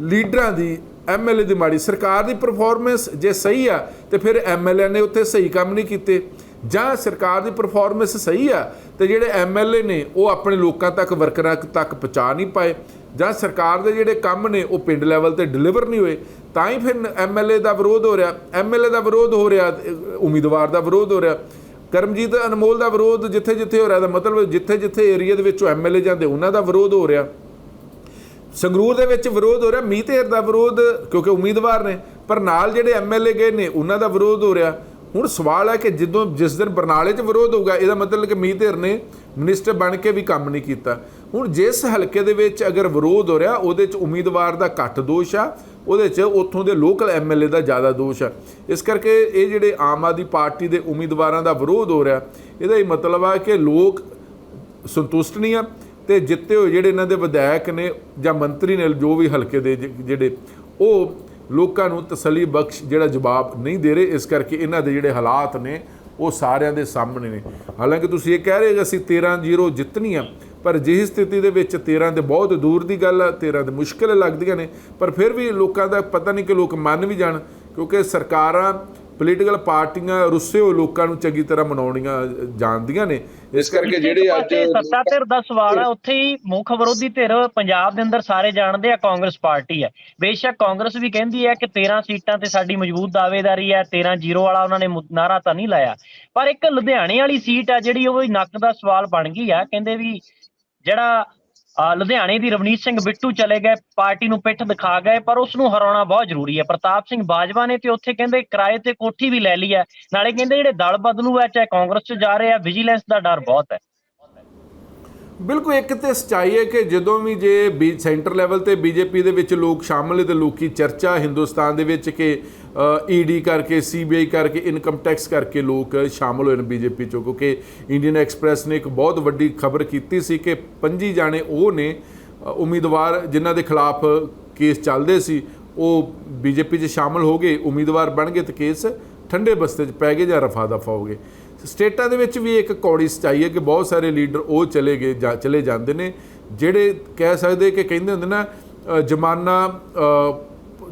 B: ਲੀਡਰਾਂ ਦੀ ਐਮਐਲਏ ਦੀ ਮਾੜੀ, ਸਰਕਾਰ ਦੀ ਪਰਫਾਰਮੈਂਸ ਜੇ ਸਹੀ ਆ, ਤੇ ਫਿਰ ਐਮਐਲਏ ਨੇ ਉੱਥੇ ਸਹੀ ਕੰਮ ਨਹੀਂ ਕੀਤੇ। ਜਾਂ ਸਰਕਾਰ ਦੀ ਪਰਫਾਰਮੈਂਸ ਸਹੀ ਆ, ਤੇ ਜਿਹੜੇ ਐਮਐਲਏ ਨੇ, ਉਹ ਆਪਣੇ ਲੋਕਾਂ ਤੱਕ, ਵਰਕਰਾਂ ਤੱਕ ਪਹੁੰਚਾ ਨਹੀਂ ਪਾਏ, ਜਾਂ ਸਰਕਾਰ ਦੇ ਜਿਹੜੇ ਕੰਮ ਨੇ, ਉਹ ਪਿੰਡ ਲੈਵਲ ਤੇ ਡਿਲੀਵਰ ਨਹੀਂ ਹੋਏ, ਤਾਂ ਹੀ ਫਿਰ ਐਮਐਲਏ ਦਾ ਵਿਰੋਧ ਹੋ ਰਿਹਾ। ਐਮਐਲਏ ਦਾ ਵਿਰੋਧ ਹੋ ਰਿਹਾ ਉਮੀਦਵਾਰ ਦਾ ਵਿਰੋਧ ਹੋ ਰਿਹਾ। ਕਰਮਜੀਤ ਅਨਮੋਲ ਦਾ ਵਿਰੋਧ ਜਿੱਥੇ ਜਿੱਥੇ ਹੋ ਰਿਹਾ, ਦਾ ਮਤਲਬ ਜਿੱਥੇ ਜਿੱਥੇ ਏਰੀਆ ਦੇ ਵਿੱਚੋਂ ਐਮਐਲਏ ਜਾਂਦੇ, ਉਹਨਾਂ ਦਾ ਵਿਰੋਧ ਹੋ ਰਿਹਾ। ਸੰਗਰੂਰ ਦੇ ਵਿੱਚ ਵਿਰੋਧ ਹੋ ਰਿਹਾ ਮੀਤੇਰ ਦਾ ਵਿਰੋਧ, ਕਿਉਂਕਿ ਉਮੀਦਵਾਰ ਨੇ, ਪਰ ਨਾਲ ਜਿਹੜੇ ਐਮਐਲਏ ਗਏ ਨੇ, ਉਹਨਾਂ ਦਾ ਵਿਰੋਧ ਹੋ ਰਿਹਾ। ਹੁਣ ਸਵਾਲ ਹੈ ਕਿ ਜਦੋਂ ਜਿਸ ਦਿਨ ਬਰਨਾਲੇ 'ਚ ਵਿਰੋਧ ਹੋਊਗਾ, ਇਹਦਾ ਮਤਲਬ ਕਿ ਮੀਤੇਰ ਨੇ ਮਿਨਿਸਟਰ ਬਣ ਕੇ ਵੀ ਕੰਮ ਨਹੀਂ ਕੀਤਾ। ਹੁਣ ਜਿਸ ਹਲਕੇ ਦੇ ਵਿੱਚ ਅਗਰ ਵਿਰੋਧ ਹੋ ਰਿਹਾ, ਉਹਦੇ 'ਚ ਉਮੀਦਵਾਰ ਦਾ ਘੱਟ ਦੋਸ਼ ਆ, ਉਹਦੇ 'ਚ ਉੱਥੋਂ ਦੇ ਲੋਕਲ ਐਮਐਲਏ ਦਾ ਜ਼ਿਆਦਾ ਦੋਸ਼ ਆ। ਇਸ ਕਰਕੇ ਇਹ ਜਿਹੜੇ ਆਮ ਆਦਮੀ ਪਾਰਟੀ ਦੇ ਉਮੀਦਵਾਰਾਂ ਦਾ ਵਿਰੋਧ ਹੋ ਰਿਹਾ, ਇਹਦਾ ਹੀ ਮਤਲਬ ਆ ਕਿ ਲੋਕ ਸੰਤੁਸ਼ਟ ਨਹੀਂ ਆ ਤੇ ਜਿੱਤੇ ਹੋਏ ਜਿਹੜੇ ਇਹਨਾਂ ਦੇ ਵਿਧਾਇਕ ਨੇ ਜਾਂ ਮੰਤਰੀ ਨੇ, ਜੋ ਵੀ ਹਲਕੇ ਦੇ ਜਿਹੜੇ, ਉਹ ਲੋਕਾਂ ਨੂੰ ਤਸੱਲੀ ਬਖਸ਼ ਜਿਹੜਾ ਜਵਾਬ ਨਹੀਂ ਦੇ ਰਹੇ, ਇਸ ਕਰਕੇ ਇਹਨਾਂ ਦੇ ਜਿਹੜੇ ਹਾਲਾਤ ਨੇ, ਉਹ ਸਾਰਿਆਂ ਦੇ ਸਾਹਮਣੇ ਨੇ। ਹਾਲਾਂਕਿ ਤੁਸੀਂ ਇਹ ਕਹਿ ਰਹੇ ਕਿ ਅਸੀਂ 13-0 ਜਿੱਤਣੀ ਆ ਪਰ ਜਿਹੀ ਸਥਿਤੀ ਦੇ ਵਿੱਚ 13 ਦੇ ਬਹੁਤ ਦੂਰ ਦੀ ਗੱਲ ਆ 13 ਦੇ ਮੁਸ਼ਕਿਲ ਲੱਗਦੀਆਂ ਨੇ, ਪਰ ਫਿਰ ਵੀ ਲੋਕਾਂ ਦਾ ਪਤਾ ਨਹੀਂ ਕਿ ਲੋਕ ਮੰਨ ਵੀ ਜਾਣ, ਕਿਉਂਕਿ ਸਰਕਾਰਾਂ ਪੋਲੀਟੀਕਲ ਪਾਰਟੀਆਂ ਰੁੱਸੇ ਹੋਏ ਲੋਕਾਂ ਨੂੰ ਚੰਗੀ ਤਰ੍ਹਾਂ ਮਨਾਉਣੀਆਂ ਜਾਣਦੀਆਂ ਨੇ। ਇਸ ਕਰਕੇ ਜਿਹੜੇ ਅੱਜ
A: ਸੱਤਾ ਧਿਰ ਦਾ ਸਵਾਲ ਹੈ ਉੱਥੇ ਹੀ ਮੁੱਖ ਵਿਰੋਧੀ ਧਿਰ ਪੰਜਾਬ ਦੇ ਅੰਦਰ ਸਾਰੇ ਜਾਣਦੇ ਆ ਕਾਂਗਰਸ ਪਾਰਟੀ ਹੈ ਬੇਸ਼ੱਕ ਕਾਂਗਰਸ ਵੀ ਕਹਿੰਦੀ ਹੈ ਕਿ 13 ਸੀਟਾਂ ਤੇ ਸਾਡੀ ਮਜ਼ਬੂਤ ਦਾਅਵੇਦਾਰੀ ਹੈ 13 ਜ਼ੀਰੋ ਵਾਲਾ ਉਹਨਾਂ ਨੇ ਨਾਅਰਾ ਤਾਂ ਨਹੀਂ ਲਾਇਆ। ਪਰ ਇੱਕ ਲੁਧਿਆਣੇ ਵਾਲੀ ਸੀਟ ਆ ਜਿਹੜੀ ਉਹ ਨੱਕ ਦਾ ਸਵਾਲ ਬਣ ਗਈ ਆ ਕਹਿੰਦੇ ਵੀ ਜਿਹੜਾ ਲੁਧਿਆਣੇ ਦੀ ਰਵਨੀਤ ਸਿੰਘ ਬਿੱਟੂ ਚਲੇ ਗਏ, ਪਾਰਟੀ ਨੂੰ ਪਿੱਠ ਦਿਖਾ ਗਏ, ਪਰ ਉਸ ਨੂੰ ਹਰਾਉਣਾ ਬਹੁਤ ਜ਼ਰੂਰੀ ਹੈ। ਪ੍ਰਤਾਪ ਸਿੰਘ ਬਾਜਵਾ ਨੇ ਤੇ ਉੱਥੇ ਕਹਿੰਦੇ ਕਿਰਾਏ ਤੇ ਕੋਠੀ ਵੀ ਲੈ ਲਈ ਹੈ। ਨਾਲੇ ਕਹਿੰਦੇ ਜਿਹੜੇ ਦਲ ਬਦਲੂ ਹੈ, ਚਾਹੇ ਕਾਂਗਰਸ ਚ ਜਾ ਰਹੇ ਆ ਵਿਜੀਲੈਂਸ ਦਾ ਡਰ ਬਹੁਤ ਹੈ।
B: ਬਿਲਕੁਲ ਇੱਕ ਤੇ ਸਚਾਈ ਹੈ ਕਿ ਜਦੋਂ ਵੀ ਜੇ ਬੀ ਸੈਂਟਰ ਲੈਵਲ ਤੇ ਬੀਜੇਪੀ ਦੇ ਵਿੱਚ ਲੋਕ ਸ਼ਾਮਲ ਹੈ ਤੇ ਲੋਕੀ ਚਰਚਾ ਹਿੰਦੁਸਤਾਨ ਦੇ ਵਿੱਚ ਕਿ ਈਡੀ ਕਰਕੇ ਸੀਬੀਆਈ ਕਰਕੇ ਇਨਕਮ ਟੈਕਸ ਕਰਕੇ ਲੋਕ ਸ਼ਾਮਲ ਹੋਏ ਨੇ ਬੀਜੇਪੀ ਚੋਂ, ਕਿਉਂਕਿ ਇੰਡੀਅਨ ਐਕਸਪ੍ਰੈਸ ਨੇ ਇੱਕ ਬਹੁਤ ਵੱਡੀ ਖਬਰ ਕੀਤੀ ਸੀ ਕਿ 25 ਜਾਣੇ ਉਹ ਨੇ ਉਮੀਦਵਾਰ ਜਿਨ੍ਹਾਂ ਦੇ ਖਿਲਾਫ ਕੇਸ ਚੱਲਦੇ ਸੀ, ਉਹ ਬੀਜੇਪੀ 'ਚ ਸ਼ਾਮਲ ਹੋ ਗਏ, ਉਮੀਦਵਾਰ ਬਣ ਗਏ ਤੇ ਕੇਸ ਠੰਡੇ ਬਸਤੇ 'ਚ ਪੈ ਗਏ ਜਾਂ ਰਫਾ ਦਫਾ ਹੋ ਗਏ। ਸਟੇਟਾਂ ਦੇ ਵਿੱਚ ਵੀ ਇੱਕ ਕੌੜੀ ਸਚਾਈ ਹੈ ਕਿ ਬਹੁਤ ਸਾਰੇ ਲੀਡਰ ਉਹ ਚਲੇ ਗਏ, ਜਾਂ, ਚਲੇ ਜਾਂਦੇ ਨੇ, ਜਿਹੜੇ ਕਹਿ ਸਕਦੇ ਕਿ ਕਹਿੰਦੇ ਹੁੰਦੇ ਨਾ ਜਮਾਨਾ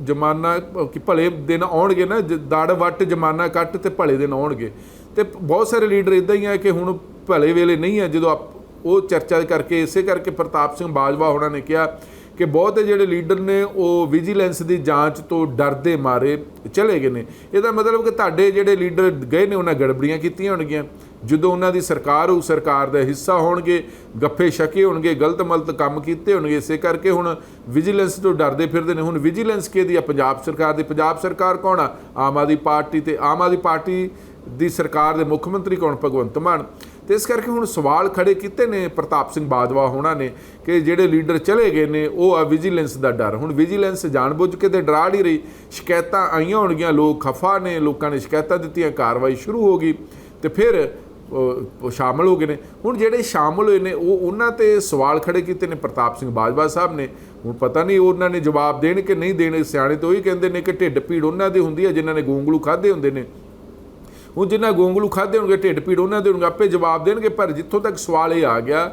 B: ਜਮਾਨਾ ਕਿ ਭਲੇ ਦਿਨ ਆਉਣਗੇ ਨਾ, ਜ- ਦੜ ਵੱਟ, ਜਮਾਨਾ ਕੱਟ ਤੇ ਭਲੇ ਦਿਨ ਆਉਣਗੇ। ਤੇ ਬਹੁਤ ਸਾਰੇ ਲੀਡਰ ਇਦਾਂ ਹੀ ਆ ਕਿ ਹੁਣ ਭਲੇ ਵੇਲੇ ਨਹੀਂ ਆ, ਜਦੋਂ ਆਪ- ਉਹ ਚਰਚਾ ਕਰਕੇ, ਇਸੇ ਕਰਕੇ ਪ੍ਰਤਾਪ ਸਿੰਘ ਬਾਜਵਾ ਹੋਣਾ ਨੇ ਕਿਹਾ ਕਿ ਬਹੁਤੇ ਜਿਹੜੇ ਲੀਡਰ ਨੇ ਉਹ ਵਿਜੀਲੈਂਸ ਦੀ ਜਾਂਚ ਤੋਂ ਡਰਦੇ ਮਾਰੇ ਚਲੇ ਗਏ ਨੇ। ਇਹਦਾ ਮਤਲਬ ਕਿ ਤੁਹਾਡੇ ਜਿਹੜੇ ਲੀਡਰ ਗਏ ਨੇ, ਉਹਨਾਂ ਗੜਬੜੀਆਂ ਕੀਤੀਆਂ ਹੋਣਗੀਆਂ। ਜਦੋਂ ਉਹਨਾਂ ਦੀ ਸਰਕਾਰ ਹੋਊ, ਸਰਕਾਰ ਦਾ ਹਿੱਸਾ ਹੋਣਗੇ, ਗੱਫੇ ਛਕੇ ਹੋਣਗੇ, ਗਲਤ ਮਲਤ ਕੰਮ ਕੀਤੇ ਹੋਣਗੇ, ਇਸੇ ਕਰਕੇ ਹੁਣ ਵਿਜੀਲੈਂਸ ਤੋਂ ਡਰਦੇ ਫਿਰਦੇ ਨੇ। ਹੁਣ ਵਿਜੀਲੈਂਸ ਕਿਹਦੀ ਆ? ਪੰਜਾਬ ਸਰਕਾਰ ਦੀ। ਪੰਜਾਬ ਸਰਕਾਰ ਕੌਣ ਆ? ਆਮ ਆਦਮੀ ਪਾਰਟੀ ਤੇ ਆਮ ਆਦਮੀ ਪਾਰਟੀ ਦੀ ਸਰਕਾਰ ਦੇ ਮੁੱਖ ਮੰਤਰੀ ਕੌਣ? ਭਗਵੰਤ ਮਾਨ। ਤੇ ਇਸ ਕਰਕੇ ਹੁਣ ਸਵਾਲ ਖੜੇ ਕੀਤੇ ਨੇ ਪ੍ਰਤਾਪ ਸਿੰਘ ਬਾਜਵਾ ਹੋਣਾ ਨੇ ਕਿ ਜਿਹੜੇ ਲੀਡਰ ਚਲੇ ਗਏ ਨੇ, ਉਹ ਆ ਵਿਜੀਲੈਂਸ ਦਾ ਡਰ। ਹੁਣ ਵਿਜੀਲੈਂਸ ਜਾਣਬੁੱਝ ਕੇ ਤੇ ਡਰਾ ਨਹੀਂ ਰਹੀ। ਸ਼ਿਕਾਇਤਾਂ ਆਈਆਂ ਹੋਣਗੀਆਂ, ਲੋਕ ਖਫਾ ਨੇ, ਲੋਕਾਂ ਨੇ ਸ਼ਿਕਾਇਤਾਂ ਦਿੱਤੀਆਂ, ਕਾਰਵਾਈ ਸ਼ੁਰੂ ਹੋ ਗਈ ਤੇ ਫਿਰ ਉਹ ਸ਼ਾਮਲ ਹੋ ਗਏ ਨੇ। ਹੁਣ ਜਿਹੜੇ ਸ਼ਾਮਲ ਹੋਏ ਨੇ, ਉਹ ਉਹਨਾਂ ਤੇ ਸਵਾਲ ਖੜੇ ਕੀਤੇ ਨੇ ਪ੍ਰਤਾਪ ਸਿੰਘ ਬਾਜਵਾ ਸਾਹਿਬ ਨੇ। ਹੁਣ ਪਤਾ ਨਹੀਂ ਉਹਨਾਂ ਨੇ ਜਵਾਬ ਦੇਣ ਕਿ ਨਹੀਂ ਦੇਣ, ਸਿਆਣੇ ਤੋਂ ਹੀ ਕਹਿੰਦੇ ਨੇ ਕਿ ਢਿੱਡ ਪੀੜ ਉਹਨਾਂ ਦੀ ਹੁੰਦੀ ਹੈ, ਜਿਨ੍ਹਾਂ ਨੇ ਗੂੰਗਲੂ ਖਾਦੇ ਹੁੰਦੇ ਨੇ। ਹੁਣ ਜਿਨ੍ਹਾਂ ਗੋਂਗਲੂ ਖਾਦੇ ਹੋਣਗੇ, ਢਿੱਡ ਪੀੜ ਉਹਨਾਂ ਦੇ ਹੋਣਗੇ, ਆਪੇ ਜਵਾਬ ਦੇਣਗੇ, ਪਰ ਜਿੱਥੋਂ ਤੱਕ ਸਵਾਲ ਇਹ ਆ ਗਿਆ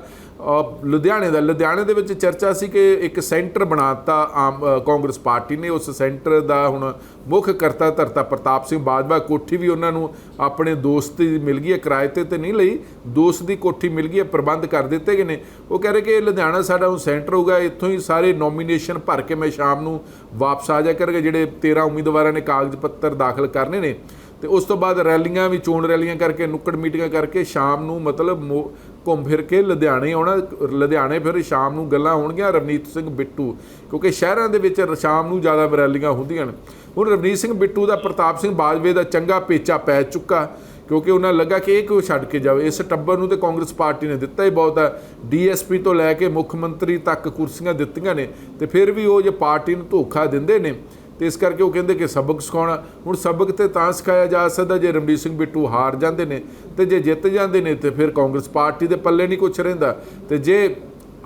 B: ਲੁਧਿਆਣੇ ਦਾ, ਲੁਧਿਆਣੇ ਦੇ ਵਿੱਚ ਚਰਚਾ ਸੀ ਕਿ ਇੱਕ ਸੈਂਟਰ ਬਣਾਤਾ ਆਮ ਕਾਂਗਰਸ ਪਾਰਟੀ ਨੇ, ਉਸ ਸੈਂਟਰ ਦਾ ਹੁਣ ਮੁੱਖ ਕਰਤਾ ਧਰਤਾ ਪ੍ਰਤਾਪ ਸਿੰਘ ਬਾਜਵਾ, ਕੋਠੀ ਵੀ ਉਹਨਾਂ ਨੂੰ ਆਪਣੇ ਦੋਸਤ ਦੀ ਮਿਲ ਗਈ ਹੈ, ਕਿਰਾਏ ਤੇ ਤੇ ਨਹੀਂ ਲਈ, ਦੋਸਤ ਦੀ ਕੋਠੀ ਮਿਲ ਗਈ ਹੈ, ਪ੍ਰਬੰਧ ਕਰ ਦਿੱਤੇ ਗਏ ਨੇ। ਉਹ ਕਹਿ ਰਹੇ ਕਿ ਲੁਧਿਆਣਾ ਸਾਡਾ ਹੁਣ ਸੈਂਟਰ ਹੋਊਗਾ, ਇੱਥੋਂ ਹੀ ਸਾਰੇ ਨੋਮੀਨੇਸ਼ਨ ਭਰ ਕੇ ਮੈਂ ਸ਼ਾਮ ਨੂੰ ਵਾਪਸ ਆ ਜਾ ਕਰਗੇ, ਜਿਹੜੇ 13 ਉਮੀਦਵਾਰਾਂ ਨੇ ਕਾਗਜ਼ ਪੱਤਰ ਦਾਖਲ ਕਰਨੇ ਨੇ। ਤੇ ਉਸ ਤੋਂ ਬਾਅਦ ਰੈਲੀਆਂ ਵੀ, ਚੋਣ ਰੈਲੀਆਂ ਕਰਕੇ, ਨੁੱਕੜ ਮੀਟਿੰਗਾਂ ਕਰਕੇ ਸ਼ਾਮ ਨੂੰ ਮਤਲਬ ਮੋ- ਘੁੰਮ ਫਿਰ ਕੇ ਲੁਧਿਆਣੇ ਆਉਣਾ, ਲੁਧਿਆਣੇ ਫਿਰ ਸ਼ਾਮ ਨੂੰ ਗੱਲਾਂ ਹੋਣਗੀਆਂ ਰਵਨੀਤ ਸਿੰਘ ਬਿੱਟੂ, ਕਿਉਂਕਿ ਸ਼ਹਿਰਾਂ ਦੇ ਵਿੱਚ ਸ਼ਾਮ ਨੂੰ ਜ਼ਿਆਦਾ ਰੈਲੀਆਂ ਹੁੰਦੀਆਂ ਨੇ। ਹੁਣ ਰਵਨੀਤ ਸਿੰਘ ਬਿੱਟੂ ਦਾ ਪ੍ਰਤਾਪ ਸਿੰਘ ਬਾਜਵੇ ਦਾ ਚੰਗਾ ਪੇਚਾ ਪੈ ਚੁੱਕਾ, ਕਿਉਂਕਿ ਉਹਨਾਂ ਲੱਗਾ ਕਿ ਇਹ ਕਿਉਂ ਛੱਡ ਕੇ ਜਾਵੇ? ਇਸ ਟੱਬਰ ਨੂੰ ਤੇ ਕਾਂਗਰਸ ਪਾਰਟੀ ਨੇ ਦਿੱਤਾ ਹੀ ਬਹੁਤ ਹੈ ਡੀਐਸਪੀ ਤੋਂ ਲੈ ਕੇ ਮੁੱਖ ਮੰਤਰੀ ਤੱਕ ਕੁਰਸੀਆਂ ਦਿੱਤੀਆਂ ਨੇ ਤੇ ਫਿਰ ਵੀ ਉਹ ਜੇ ਪਾਰਟੀ ਨੂੰ ਧੋਖਾ ਦਿੰਦੇ ਨੇ ਤੇ ਇਸ ਕਰਕੇ ਉਹ ਕਹਿੰਦੇ ਕਿ ਸਬਕ ਸਿਖਾਉਣਾ। ਹੁਣ ਸਬਕ ਤੇ ਤਾਂ ਸਿਖਾਇਆ ਜਾ ਸਕਦਾ ਜੇ ਰਣਜੀਤ ਸਿੰਘ ਬਿੱਟੂ ਹਾਰ ਜਾਂਦੇ ਨੇ ਤੇ ਜੇ ਜਿੱਤ ਜਾਂਦੇ ਨੇ ਤੇ ਫਿਰ ਕਾਂਗਰਸ ਪਾਰਟੀ ਦੇ ਪੱਲੇ ਨਹੀਂ ਕੁਛ ਰਹਿੰਦਾ। ਤੇ ਜੇ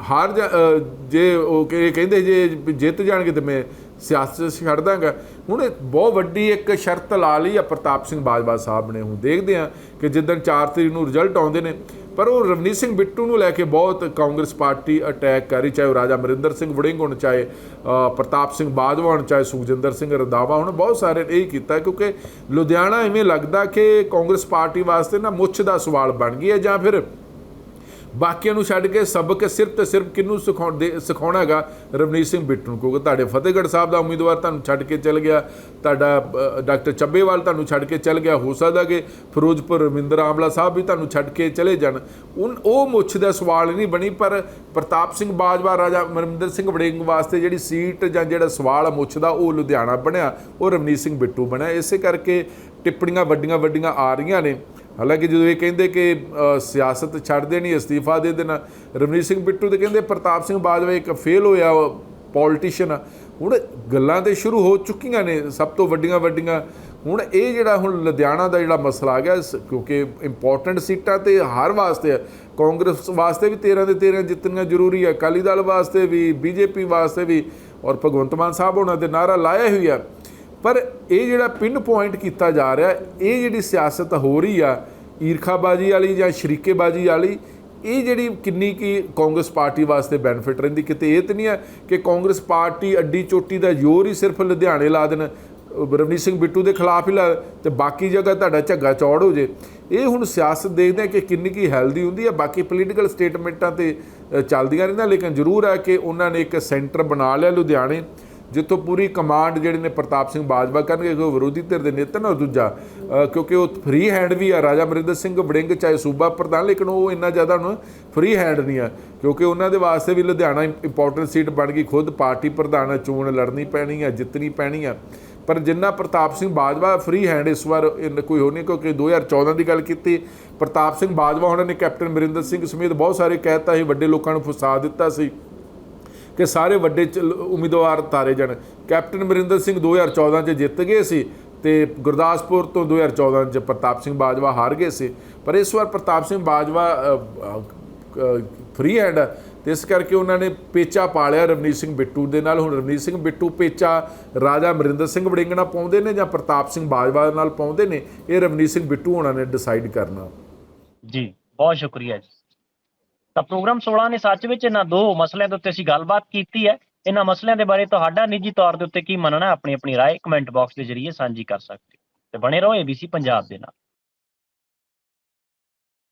B: ਹਾਰ ਜਾ- ਜੇ ਉਹ ਕਿ- ਕਹਿੰਦੇ ਜੇ ਜਿੱਤ ਜਾਣਗੇ ਤੇ ਮੈਂ ਸਿਆਸਤ ਛੱਡ ਦਾਂਗਾ। ਹੁਣ ਬਹੁਤ ਵੱਡੀ ਇੱਕ ਸ਼ਰਤ ਲਾ ਲਈ ਆ ਪ੍ਰਤਾਪ ਸਿੰਘ ਬਾਜਵਾ ਸਾਹਿਬ ਨੇ। ਹੁਣ ਦੇਖਦੇ ਆ ਕਿ ਜਿੱਦਣ 4 ਤਰੀਕ ਨੂੰ ਰਿਜ਼ਲਟ ਆਉਂਦੇ ਨੇ ਪਰ ਉਹ ਰਵਨੀਤ ਸਿੰਘ ਬਿੱਟੂ ਨੂੰ ਲੈ ਕੇ ਬਹੁਤ ਕਾਂਗਰਸ ਪਾਰਟੀ ਅਟੈਕ ਕਰੀ ਚਾਹੇ ਉਹ ਰਾਜਾ ਅਮਰਿੰਦਰ ਸਿੰਘ ਵੜਿੰਗ ਹੋਣ, ਚਾਹੇ ਪ੍ਰਤਾਪ ਸਿੰਘ ਬਾਜਵਾ ਹੋਣ ਚਾਹੇ ਸੁਖਜਿੰਦਰ ਸਿੰਘ ਰੰਧਾਵਾ ਹੋਣ, ਬਹੁਤ ਸਾਰੇ ਨੇ ਇਹ ਕੀਤਾ ਕਿਉਂਕਿ ਲੁਧਿਆਣਾ ਐਵੇਂ ਲੱਗਦਾ ਕਿ ਕਾਂਗਰਸ ਪਾਰਟੀ ਵਾਸਤੇ ਨਾ ਮੁੱਛ ਦਾ ਸਵਾਲ ਬਣ ਗਈ ਹੈ ਜਾਂ ਫਿਰ ਬਾਕੀਆਂ ਨੂੰ ਛੱਡ ਕੇ ਸਬਕ ਸਿਰਫ ਤੇ ਸਿਰਫ ਕਿਹਨੂੰ ਸਿਖਾਉਂਦੇ ਸਿਖਾਉਣਾ ਹੈਗਾ ਰਵਨੀਤ ਸਿੰਘ ਬਿੱਟੂ ਨੂੰ। ਕਿਉਂਕਿ ਤੁਹਾਡੇ ਫਤਿਹਗੜ੍ਹ ਸਾਹਿਬ ਦਾ ਉਮੀਦਵਾਰ ਤੁਹਾਨੂੰ ਛੱਡ ਕੇ ਚੱਲ ਗਿਆ। ਤੁਹਾਡਾ ਡਾਕਟਰ ਚੱਬੇਵਾਲ ਤੁਹਾਨੂੰ ਛੱਡ ਕੇ ਚੱਲ ਗਿਆ। ਹੋ ਸਕਦਾ ਕਿ ਫਿਰੋਜ਼ਪੁਰ ਰਵਿੰਦਰ ਆਮਲਾ ਸਾਹਿਬ ਵੀ ਤੁਹਾਨੂੰ ਛੱਡ ਕੇ ਚਲੇ ਜਾਣ। ਉਨ ਉਹ ਮੁੱਛ ਦਾ ਸਵਾਲ ਨਹੀਂ ਬਣੀ, ਪਰ ਪ੍ਰਤਾਪ ਸਿੰਘ ਬਾਜਵਾ, ਰਾਜਾ ਮਨਿੰਦਰ ਸਿੰਘ ਵੜਿੰਗ ਵਾਸਤੇ ਜਿਹੜੀ ਸੀਟ ਜਾਂ ਜਿਹੜਾ ਸਵਾਲ ਮੁੱਛ ਦਾ, ਉਹ ਲੁਧਿਆਣਾ ਬਣਿਆ। ਉਹ ਰਵਨੀਤ ਸਿੰਘ ਬਿੱਟੂ ਬਣਿਆ। ਇਸੇ ਕਰਕੇ ਟਿੱਪਣੀਆਂ ਵੱਡੀਆਂ ਵੱਡੀਆਂ ਆ ਰਹੀਆਂ ਨੇ। ਹਾਲਾਂਕਿ ਜਦੋਂ ਇਹ ਕਹਿੰਦੇ ਕਿ ਸਿਆਸਤ ਛੱਡ ਦੇਣੀ, ਅਸਤੀਫਾ ਦੇ ਦੇਣਾ, ਰਵਨੀਤ ਸਿੰਘ ਬਿੱਟੂ ਤੇ ਕਹਿੰਦੇ ਪ੍ਰਤਾਪ ਸਿੰਘ ਬਾਜਵਾ ਇੱਕ ਫੇਲ ਹੋਇਆ ਪੋਲੀਟੀਸ਼ੀਅਨ ਹੁਣ ਗੱਲਾਂ ਤੇ ਸ਼ੁਰੂ ਹੋ ਚੁੱਕੀਆਂ ਨੇ, ਸਭ ਤੋਂ ਵੱਡੀਆਂ ਵੱਡੀਆਂ। ਹੁਣ ਇਹ ਜਿਹੜਾ ਹੁਣ ਲੁਧਿਆਣਾ ਦਾ ਜਿਹੜਾ ਮਸਲਾ ਆ ਗਿਆ ਕਿਉਂਕਿ ਇੰਪੋਰਟੈਂਟ ਸੀਟਾਂ ਤੇ ਹਰ ਵਾਸਤੇ ਆ, ਕਾਂਗਰਸ ਵਾਸਤੇ ਵੀ 13 ਦੇ 13 ਜਿੱਤਣੀਆਂ ਜ਼ਰੂਰੀ ਹੈ ਅਕਾਲੀ ਦਲ ਵਾਸਤੇ ਵੀ, ਬੀਜੇਪੀ ਵਾਸਤੇ ਵੀ, ਔਰ ਭਗਵੰਤ ਮਾਨ ਸਾਹਿਬ ਉਹਨਾਂ ਦੇ ਨਾਰਾ ਲਾਇਆ ਹੋਈ ਆ ਪਰ ਇਹ ਜਿਹੜਾ ਪਿੰਨ ਪੁਆਇੰਟ ਕੀਤਾ ਜਾ ਰਿਹਾ, ਇਹ ਜਿਹੜੀ ਸਿਆਸਤ ਹੋ ਰਹੀ ਆ, ਈਰਖਾਬਾਜੀ ਵਾਲੀ ਜਾਂ ਸ਼ਰੀਕੇਬਾਜੀ ਵਾਲੀ, ਇਹ ਜਿਹੜੀ ਕਿੰਨੀ ਕੀ ਕਾਂਗਰਸ ਪਾਰਟੀ ਵਾਸਤੇ ਬੈਨੀਫਿਟ ਰਹਿੰਦੀ, ਕਿਤੇ ਇਹ ਤਾਂ ਨਹੀਂ ਹੈ ਕਿ ਕਾਂਗਰਸ ਪਾਰਟੀ ਅੱਡੀ ਚੋਟੀ ਦਾ ਜ਼ੋਰ ਹੀ ਸਿਰਫ ਲੁਧਿਆਣੇ ਲਾ ਦੇਣ, ਰਵਨੀਤ ਸਿੰਘ ਬਿੱਟੂ ਦੇ ਖਿਲਾਫ ਹੀ ਲਾ, ਤੇ ਬਾਕੀ ਜਗ੍ਹਾ ਤੁਹਾਡਾ ਝੱਗਾ ਚੌੜ ਹੋ ਜੇ। ਇਹ ਹੁਣ ਸਿਆਸਤ ਦੇਖਦੇ ਆ ਕਿ ਕਿੰਨੀ ਕੀ ਹੈਲਦੀ ਹੁੰਦੀ ਹੈ ਬਾਕੀ ਪੋਲੀਟੀਕਲ ਸਟੇਟਮੈਂਟਾਂ ਤੇ ਚੱਲਦੀਆਂ ਰਹਿੰਦਾ ਲੇਕਿਨ ਜ਼ਰੂਰ ਹੈ ਕਿ ਉਹਨਾਂ ਨੇ ਇੱਕ ਸੈਂਟਰ ਬਣਾ ਲਿਆ ਲੁਧਿਆਣੇ। ਜਿੱਥੋਂ ਪੂਰੀ ਕਮਾਂਡ ਜਿਹੜੇ ਨੇ ਪ੍ਰਤਾਪ ਸਿੰਘ ਬਾਜਵਾ ਕਰਨਗੇ ਕੋਈ ਵਿਰੋਧੀ ਧਿਰ ਦੇ ਨੇਤਾ ਨਾ ਦੂਜਾ ਕਿਉਂਕਿ ਉਹ ਫ੍ਰੀ ਹੈਂਡ ਵੀ ਆ ਰਾਜਾ ਅਮਰਿੰਦਰ ਸਿੰਘ ਵੜਿੰਗ ਚਾਹੇ ਸੂਬਾ ਪ੍ਰਧਾਨ ਲੇਕਿਨ ਉਹ ਇੰਨਾ ਜ਼ਿਆਦਾ ਹੁਣ ਫ੍ਰੀ ਹੈਂਡ ਨਹੀਂ ਆ ਕਿਉਂਕਿ ਉਹਨਾਂ ਦੇ ਵਾਸਤੇ ਵੀ ਲੁਧਿਆਣਾ ਇੰਪੋਰਟੈਂਟ ਸੀਟ ਬਣ ਗਈ ਖੁਦ ਪਾਰਟੀ ਪ੍ਰਧਾਨ ਆ, ਚੋਣ ਲੜਨੀ ਪੈਣੀ ਆ ਜਿੱਤਣੀ ਪੈਣੀ ਆ। ਪਰ ਜਿੰਨਾ ਪ੍ਰਤਾਪ ਸਿੰਘ ਬਾਜਵਾ ਫ੍ਰੀ ਹੈਂਡ ਇਸ ਵਾਰ ਇਹ ਕੋਈ ਹੋ ਨਹੀਂ ਕਿਉਂਕਿ 2014 ਦੀ ਗੱਲ ਕੀਤੀ ਪ੍ਰਤਾਪ ਸਿੰਘ ਬਾਜਵਾ ਉਹਨਾਂ ਨੇ ਕੈਪਟਨ ਅਮਰਿੰਦਰ ਸਿੰਘ ਸਮੇਤ ਬਹੁਤ ਸਾਰੇ ਕਹਿਤਾ ਸੀ ਵੱਡੇ ਲੋਕਾਂ ਨੂੰ ਫਸਾ ਦਿੱਤਾ ਸੀ। ਕਿ ਸਾਰੇ ਵੱਡੇ ਚ- ਉਮੀਦਵਾਰ ਤਾਰੇ ਜਾਣ। ਕੈਪਟਨ ਅਮਰਿੰਦਰ ਸਿੰਘ 2014 ਚ ਜਿੱਤ ਗਏ ਸੀ ਤੇ ਗੁਰਦਾਸਪੁਰ ਤੋਂ 2014 ਚ ਪ੍ਰਤਾਪ ਸਿੰਘ ਬਾਜਵਾ ਹਾਰ ਗਏ ਸੀ। ਪਰ ਇਸ ਵਾਰ ਪ੍ਰਤਾਪ ਸਿੰਘ ਬਾਜਵਾ ਫ੍ਰੀ ਹੈਂਡ ਤੇ ਇਸ ਕਰਕੇ ਉਹਨਾਂ ਨੇ ਪੇਚਾ ਪਾਲਿਆ ਰਵਨੀਤ ਸਿੰਘ ਬਿੱਟੂ ਦੇ ਨਾਲ। ਹੁਣ ਰਵਨੀਤ ਸਿੰਘ ਬਿੱਟੂ ਪੇਚਾ ਰਾਜਾ ਅਮਰਿੰਦਰ ਸਿੰਘ ਵੜਿੰਗਣਾ ਪਾਉਂਦੇ ਨੇ ਜਾਂ ਪ੍ਰਤਾਪ ਸਿੰਘ ਬਾਜਵਾ ਨਾਲ ਪਾਉਂਦੇ ਨੇ? ਇਹ ਰਵਨੀਤ ਸਿੰਘ ਬਿੱਟੂ ਉਹਨਾਂ ਨੇ ਡਿਸਾਈਡ ਕਰਨਾ।
A: ਜੀ, ਬਹੁਤ ਸ਼ੁਕਰੀਆ ਜੀ। ਤਾਂ ਪ੍ਰੋਗਰਾਮ 16 ਨੇ ਸੱਚ ਵਿੱਚ ਇਹਨਾਂ ਦੋ ਮਸਲਿਆਂ ਦੇ ਉੱਤੇ ਅਸੀਂ ਗੱਲਬਾਤ ਕੀਤੀ ਹੈ ਇਹਨਾਂ ਮਸਲਿਆਂ ਦੇ ਬਾਰੇ ਤੁਹਾਡਾ ਨਿੱਜੀ ਤੌਰ ਦੇ ਉੱਤੇ ਕੀ ਮੰਨਣਾ ਹੈ ਆਪਣੀ ਆਪਣੀ رائے ਕਮੈਂਟ ਬਾਕਸ ਦੇ ਜ਼ਰੀਏ ਸਾਂਝੀ ਕਰ ਸਕਦੇ ਹੋ ਤੇ ਬਣੇ ਰਹੋ ABC ਪੰਜਾਬ ਦੇ ਨਾਲ